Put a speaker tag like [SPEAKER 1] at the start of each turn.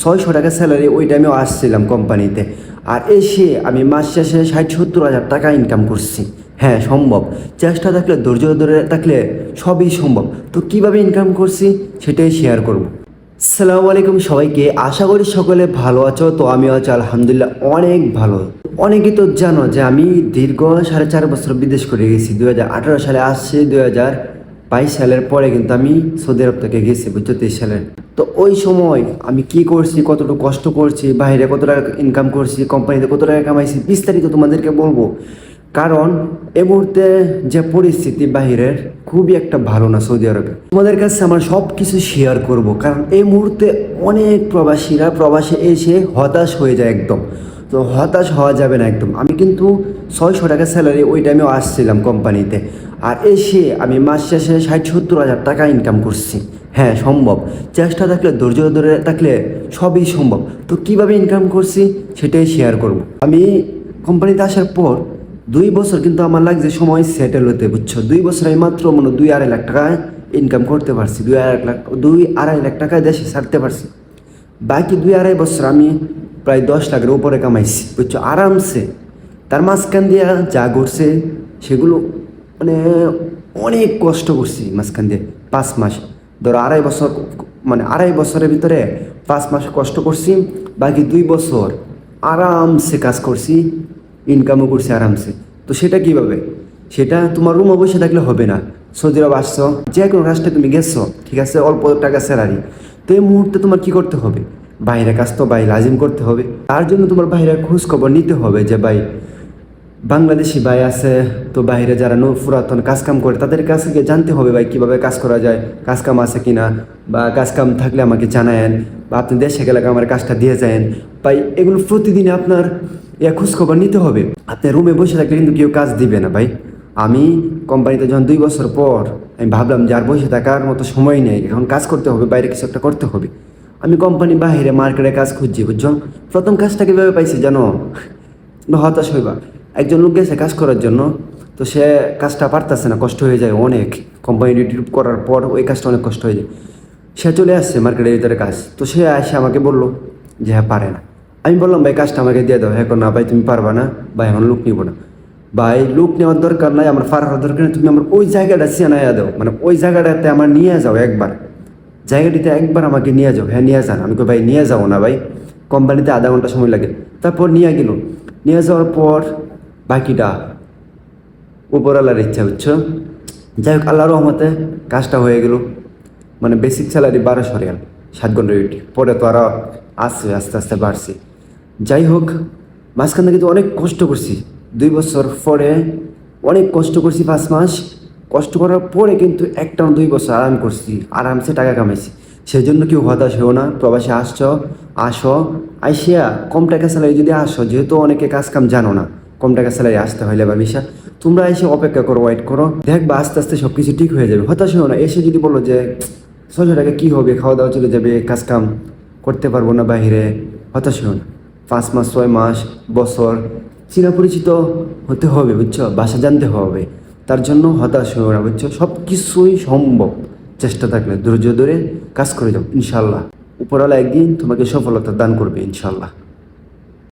[SPEAKER 1] ছয়শো টাকা স্যালারি ওই টাইমেও আসছিলাম কোম্পানিতে আর এসে আমি মাস শেষে ষাট সত্তর হাজার টাকা ইনকাম করছি। হ্যাঁ সম্ভব। চেষ্টা থাকলে, ধৈর্য ধরে থাকলে সবই সম্ভব। তো কীভাবে ইনকাম করছি সেটাই শেয়ার করব। সালামু আলাইকুম সবাইকে। আশা করি সকলে ভালো আছো। তো আমিও আছি, আলহামদুলিল্লাহ, অনেক ভালো। অনেকেই তো জানো যে আমি দীর্ঘ সাড়ে চার বছর বিদেশ করে গেছি। দুই হাজার আঠারো সালে আসছি দু হাজার বাইশ সালের পরে কিন্তু আমি সৌদি আরব থেকে গেছি, বুঝছ, তেইশ সালের তো ওই সময় আমি কি করছি, কতটুকু কষ্ট করছি, বাইরে কত টাকা ইনকাম করছি কোম্পানিতে কত টাকা কামাইছি, বিস্তারিত তোমাদেরকে বলব। কারণ এ মুহূর্তে যে পরিস্থিতি বাহিরের খুবই একটা ভালো না সৌদি আরবে। তোমাদের কাছে আমার সব কিছু শেয়ার করব, কারণ এই মুহূর্তে অনেক প্রবাসীরা, প্রবাসে এসে হতাশ হয়ে যায় একদম। তো হতাশ হওয়া যাবে না একদম। আমি কিন্তু ছয়শো টাকা স্যালারি ওই টাইমেও আসছিলাম কোম্পানিতে আর এসে আমি মাস শেষে ষাট সত্তর হাজার টাকা ইনকাম করছি। হ্যাঁ সম্ভব। চেষ্টা থাকলে, ধৈর্য ধরে থাকলে সবই সম্ভব। তো কীভাবে ইনকাম করছি সেটাই শেয়ার করব। আমি কোম্পানিতে আসার পর দুই বছর কিন্তু আমার লাগছে সময় সেটেল হতে, বুঝছ? দুই বছর আমি মাত্র মানে দুই আড়াই লাখ টাকা ইনকাম করতে পারছি। দুই আড়াই লাখ, দুই আড়াই লাখ টাকা দেশে ছাড়তে পারছি। বাকি দুই আড়াই বছর আমি প্রায় দশ লাখের উপরে কামাইছি, বুঝছ? আরামসে। তার মাঝখান দিয়ে যা ঘটছে সেগুলো মানে অনেক কষ্ট করছি মাঝখান দিয়ে। পাঁচ মাস। ধরো আড়াই বছর মানে আড়াই বছরের ভিতরে পাঁচ মাস কষ্ট করছি, বাকি দুই বছর আরামসে কাজ করছি ইনকামও করছি আরামসে। তো সেটা কীভাবে? সেটা তোমার রুমে বসে থাকলে হবে না। সৌদি আরব আসছো, যে কোনো রাষ্ট্রে তুমি গেছো, ঠিক আছে, অল্প টাকা স্যালারি তো এই মুহূর্তে তোমার কি করতে হবে? বাইরে কাজ তো ভাই, লাজিম করতে হবে। তার জন্য তোমার বাইরে খোঁজ খবর নিতে হবে যে, ভাই বাংলাদেশি ভাই আছে, তো বাইরে যারা নো পুরাতন কাজকাম করে, তাদের কাছে গিয়ে জানতে হবে ভাই কীভাবে কাজ করা যায় কাজকাম আছে কিনা, বা কাজকাম থাকলে আমাকে জানায়েন, বা আপনি দেশে গেলে আমার কাজটা দিয়ে যায়েন। ভাই, এগুলো প্রতিদিনে আপনার ইয়া খোঁজখবর নিতে হবে। আপনি রুমে বসে থাকলে কিন্তু কেউ কাজ দিবে না ভাই। আমি কোম্পানিতে যখন দুই বছর পর আমি ভাবলাম যে আর বসে থাকার মতো সময় নেই, এখন কাজ করতে হবে, বাইরে কিছু একটা করতে হবে। আমি কোম্পানি বাইরে মার্কেটে কাজ খুঁজছি, বুঝছ? প্রথম কাজটা কীভাবে পাইছি জানো? হতাশ হইবা। একজন লোক গেছে কাজ করার জন্য, তো সে কাজটা পারতেছে না, কষ্ট হয়ে যায় অনেক। কোম্পানি ডিউটি করার পর ওই কাজটা অনেক কষ্ট হয়ে যায়। সে চলে আসছে মার্কেটের ভিতরে কাজ। তো সে এসে আমাকে বলল যে হ্যাঁ পারে না। আমি বললাম, ভাই, কাজটা আমাকে দিয়ে দাও। হ্যাঁ না, ভাই, তুমি পারবা না। ভাই এখন লোক নিব না। ভাই, লোক নেওয়ার দরকার নাই, আমার পার হওয়ার দরকার নেই। তুমি আমার ওই জায়গাটা চেনাইয়া দাও। মানে ওই জায়গাটাতে আমার নিয়ে যাও একবার। জায়গাটিতে একবার আমাকে নিয়ে যাও। হ্যাঁ নিয়ে যান। আমি কই, ভাই, নিয়ে যাও না ভাই। কোম্পানিতে আধা ঘণ্টা সময় লাগে। তারপর নিয়ে গেল। নিয়ে যাওয়ার পর বাকিটা উপরওয়ালার ইচ্ছা, বুঝছ? যাই হোক আল্লাহ রহমতে কাজটা হয়ে গেল। মানে বেসিক স্যালারি বারোশো রিয়াল, সাত ঘণ্টা ডিউটি পরে তো আরও আসছে আস্তে আস্তে বাড়ছে। যাই হোক, মাঝখানে কিন্তু অনেক কষ্ট করছি। দুই বছর পরে অনেক কষ্ট করছি পাঁচ মাস। কষ্ট করার পরে কিন্তু একটা দুই বছর আরাম করছি, আরামসে টাকা কামাইছি। সেই জন্য কেউ হতাশ হও না, প্রবাসে আসছো, আসো। আইসিয়া, কম টাকা স্যালারি যদি আসো, যেহেতু অনেকে কাজ কাম জানো না। কম টাকা স্যালারি আসতে হইলে বা বিষা তোমরা এসে অপেক্ষা করো ওয়েট করো। দেখবা আস্তে আস্তে সব কিছু ঠিক হয়ে যাবে। হতাশ হও না। এসে যদি বলো যে ছশো টাকা কী হবে? খাওয়া দাওয়া চলে যাবে কাজ কাম করতে পারব না বাহিরে হতাশ হও না। পাঁচ মাস, ছয় মাস, বছর চিনা পরিচিত হতে হবে, বুঝছ? ভাষা জানতে হবে। তার জন্য হতাশ হয়েও না, বুঝছ? সব কিছুই সম্ভব। চেষ্টা থাকলে ধৈর্য ধরে কাজ করে যাও, ইনশাল্লাহ। উপরওয়ালা একদিন তোমাকে সফলতা দান করবে, ইনশাল্লাহ।